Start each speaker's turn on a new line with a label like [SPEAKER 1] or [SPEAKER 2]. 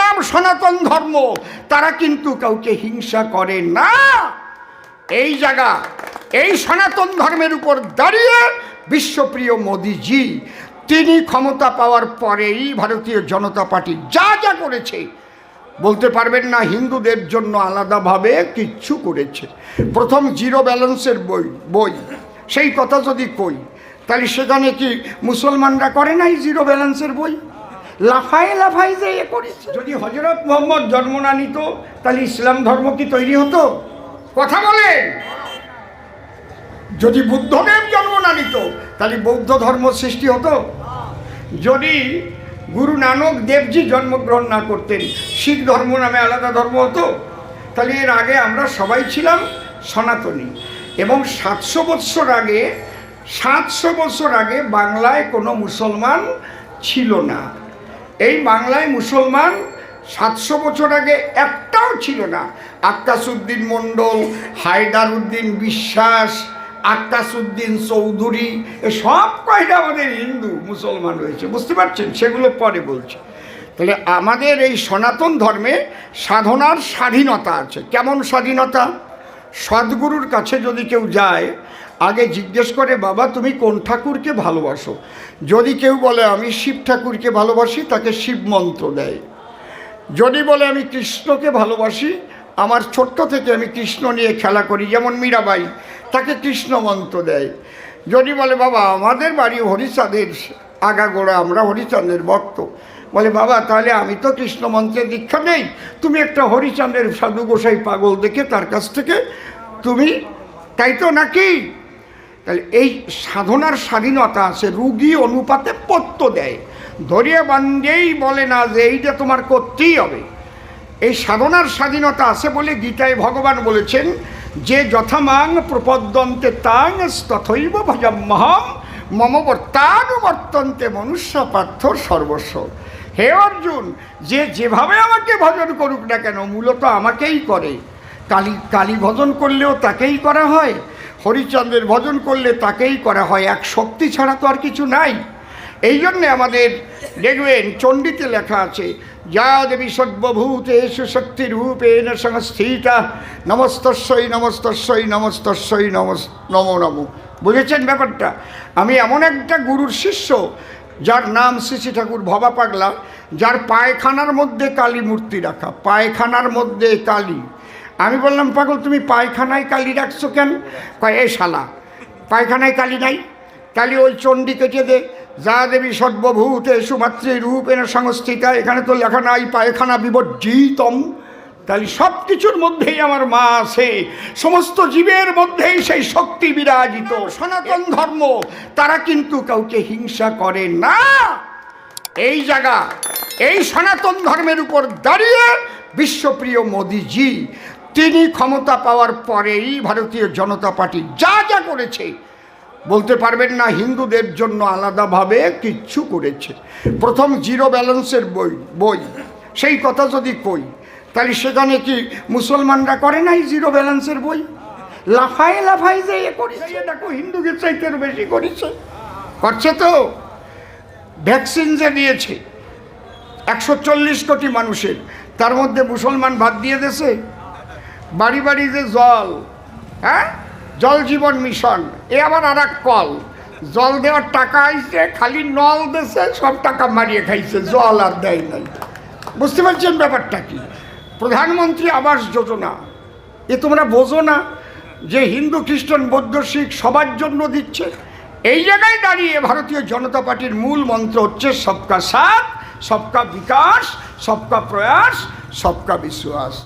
[SPEAKER 1] নাম সনাতন ধর্ম, তারা কিন্তু কাউকে হিংসা করে না। এই জায়গা, এই সনাতন ধর্মের উপর দাঁড়িয়ে বিশ্বপ্রিয় মোদিজি, তিনি ক্ষমতা পাওয়ার পরেই ভারতীয় জনতা পার্টি যা যা করেছে, বলতে পারবেন না হিন্দুদের জন্য আলাদাভাবে কিচ্ছু করেছে। প্রথম জিরো ব্যালেন্সের বই বই, সেই কথা যদি কই, তাহলে সেখানে কি মুসলমানরা করে নাই জিরো ব্যালেন্সের বই? লাফায় লাফায় যে এ করেছে। যদি হজরত মোহাম্মদ জন্ম না নিত, তাহলে ইসলাম ধর্ম কি তৈরি হতো? কথা বলেন। যদি বুদ্ধদেব জন্ম না নিত, তাহলে বৌদ্ধ ধর্ম সৃষ্টি হতো? যদি গুরু নানক দেবজি জন্মগ্রহণ না করতেন, শিখ ধর্ম নামে আলাদা ধর্ম হতো? তাহলে এর আগে আমরা সবাই ছিলাম সনাতনী। এবং সাতশো বৎসর আগে, সাতশো বছর আগে বাংলায় কোনো মুসলমান ছিল না। এই বাংলায় মুসলমান সাতশো বছর আগে একটাও ছিল না। আক্কাসুদ্দিন মণ্ডল হায়দার উদ্দিন বিশ্বাস, আক্কাসুদ্দিন চৌধুরী, এ সব কয়টা আমাদের হিন্দু মুসলমান রয়েছে। বুঝতে পারছেন? সেগুলো পরে বলছে। তাহলে আমাদের এই সনাতন ধর্মে সাধনার স্বাধীনতা আছে। কেমন স্বাধীনতা? সদ্গুরুর কাছে যদি কেউ যায়, আগে জিজ্ঞেস করে, বাবা, তুমি কোন ঠাকুরকে ভালোবাসো? যদি কেউ বলে, আমি শিব ঠাকুরকে ভালোবাসি তাকে শিব মন্ত্র দেয়। যদি বলে, আমি কৃষ্ণকে ভালোবাসি আমার ছোট্ট থেকে আমি কৃষ্ণ নিয়ে খেলা করি, যেমন মীরাবাই, তাকে কৃষ্ণ মন্ত্র দেয়। যদি বলে, বাবা, আমাদের বাড়ি হরিচাঁদের আগাগোড়া, আমরা হরিচাঁদের ভক্ত বলে, বাবা, তাহলে আমি তো কৃষ্ণ মন্ত্রের দীক্ষা নেই। তুমি একটা হরিচাঁদের সাধু গোসাই পাগল দেখে তার কাছ থেকে তুমি, তাই তো নাকি? তাহলে এই সাধনার স্বাধীনতা আছে, রুগী অনুপাতে পত্য দেয়। ধরিয়ে বান্ধেই বলে না যে এইটা তোমার করতেই হবে। এই সাধনার স্বাধীনতা আছে বলে গীতায় ভগবান বলেছেন, যে যথামাং প্রপদ্যন্তে তাং তথৈব ভজমহম মম বর্তানুবর্তন্তে মনুষ্য পার্থ সর্বস্ব। হে অর্জুন, যে যেভাবে আমাকে ভজন করুক না কেন, মূলত আমাকেই করে। কালী কালী ভজন করলেও তাকেই করা হয়, হরিচন্দ্রের ভজন করলে তাকেই করা হয়, এক শক্তি ছাড়া তো আর কিছু নাই। এই জন্যে আমাদের দেখবেন, চণ্ডীতে লেখা আছে, যা দেবী সর্বভূত শক্তি রূপেণ সংস্থিতা, নমস্তস্যই নমস্তস্যই নমস্তস্যই, নমস, নম নম। বুঝেছেন ব্যাপারটা? আমি এমন একটা গুরুর শিষ্য যার নাম শ্রী ঠাকুর ভবা পাগলা যার পায়খানার মধ্যে কালী মূর্তি রাখা, পায়খানার মধ্যে কালী। আমি বললাম, পাগল, তুমি পায়খানায় কালী রাখছো কেন? কয় এই শালা, পায়খানায় কালী নাই। কালী ওই চণ্ডী কেটে দে। যা দেবী সর্বভূত সুমাত্রী রূপেণ সংস্থিতা, এখানে তো লেখা নাই, পায়খানা বিবর্জিতম। তাহলে সব কিছুর মধ্যেই আমার মা আছে। সমস্ত জীবের মধ্যেই সেই শক্তি বিরাজিত। সনাতন ধর্ম তারা কিন্তু কাউকে হিংসা করে না। এই জায়গা এই সনাতন ধর্মের উপর দাঁড়িয়ে বিশ্বপ্রিয় মোদিজি তিনি ক্ষমতা পাওয়ার পরেই ভারতীয় জনতা পার্টি যা যা করেছে বলতে পারবেন না হিন্দুদের জন্য আলাদাভাবে কিচ্ছু করেছে। প্রথম জিরো ব্যালেন্সের বই বই সেই কথা যদি কই তাহলে সেখানে কি মুসলমানরা করে নাই জিরো ব্যালেন্সের বই? লাফায় লাফায় যে এ করেছে দেখো, হিন্দুদের চাইতে বেশি করেছে। করছে তো? ভ্যাকসিন যে দিয়েছে, একশো চল্লিশ কোটি মানুষের, তার মধ্যে মুসলমান ভাত দিয়ে দেছে? বাড়ি বাড়ি যে জল হ্যাঁ? জল জীবন মিশন, এ আবার আর এক কল। জল দেওয়ার টাকা আইছে, খালি নল দেশে সব টাকা মারিয়ে খাইছে, জল আর দেয় নাই। বুঝতে পারছেন ব্যাপারটা কি? প্রধানমন্ত্রী আবাস যোজনা। এ তোমরা বোঝো না যে হিন্দু, খ্রিস্টান, বৌদ্ধ, শিখ সবার জন্য দিচ্ছে। এই জায়গায় দাঁড়িয়ে ভারতীয় জনতা পার্টির মূল মন্ত্র হচ্ছে সবকা সাথ, সবকা বিকাশ, সবকা প্রয়াস, সবকা বিশ্বাস।